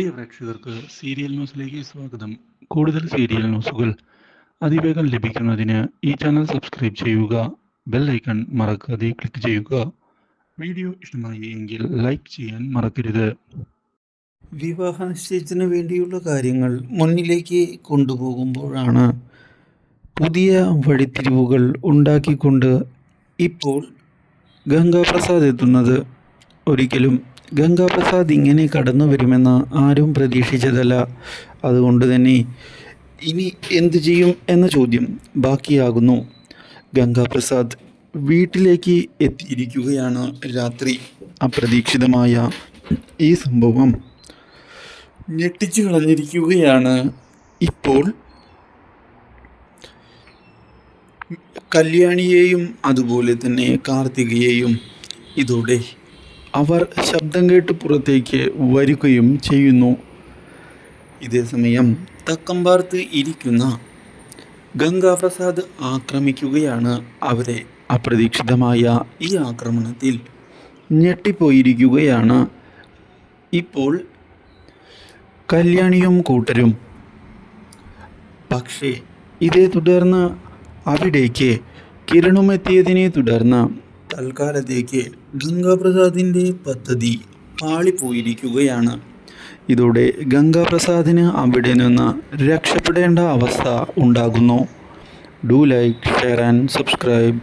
പ്രിയ പ്രേക്ഷകർക്ക് സീരിയൽ ന്യൂസിലേക്ക് സ്വാഗതം. കൂടുതൽ സീരിയൽ ന്യൂസുകൾ അതിവേഗം ലഭിക്കുന്നതിന് ഈ ചാനൽ സബ്സ്ക്രൈബ് ചെയ്യുക ബെൽ ഐക്കൺ മറക്കാതെ ക്ലിക്ക് ചെയ്യുക. വീഡിയോ ഇഷ്ടമായി എങ്കിൽ ലൈക്ക് ചെയ്യാൻ മറക്കരുത്. വിവാഹ നിശ്ചയത്തിന് വേണ്ടിയുള്ള കാര്യങ്ങൾ മുന്നിലേക്ക് കൊണ്ടുപോകുമ്പോഴാണ് പുതിയ വഴിത്തിരിവുകൾ ഉണ്ടാക്കിക്കൊണ്ട് ഇപ്പോൾ ഗംഗാപ്രസാദ് എത്തുന്നത്. ഒരിക്കലും ഗംഗാപ്രസാദ് ഇങ്ങനെ കടന്നു വരുമെന്ന് ആരും പ്രതീക്ഷിച്ചതല്ല. അതുകൊണ്ട് തന്നെ ഇനി എന്തു ചെയ്യും എന്ന ചോദ്യം ബാക്കിയാകുന്നു. ഗംഗാപ്രസാദ് വീട്ടിലേക്ക് എത്തിയിരിക്കുകയാണ് രാത്രി. അപ്രതീക്ഷിതമായ ഈ സംഭവം ഞെട്ടിച്ചു കളഞ്ഞിരിക്കുകയാണ് ഇപ്പോൾ കല്യാണിയെയും അതുപോലെ തന്നെ കാർത്തികയെയും ഇതോടെ അവർ ശബ്ദം കേട്ട് പുറത്തേക്ക് വരികയും ചെയ്യുന്നു. ഇതേസമയം തക്കം പാർത്ത് ഇരിക്കുന്ന ഗംഗാപ്രസാദ് ആക്രമിക്കുകയാണ്. അവരെ അപ്രതീക്ഷിതമായ ഈ ആക്രമണത്തിൽ ഞെട്ടിപ്പോയിരിക്കുകയാണ്. ഇപ്പോൾ കല്യാണിയും കൂട്ടരും. പക്ഷേ ഇതേ തുടർന്ന് അവിടേക്ക് കിരണുമെത്തിയതിനെ തുടർന്ന് തൽക്കാലത്തേക്ക് ഗംഗാപ്രസാദിന്റെ പദ്ധതി പാളിപ്പോയിരിക്കുകയാണ്. ഇതോടെ ഗംഗാപ്രസാദിന് അവിടെ നിന്ന് രക്ഷപ്പെടേണ്ട അവസ്ഥ ഉണ്ടാകുന്നു. Do like share and subscribe.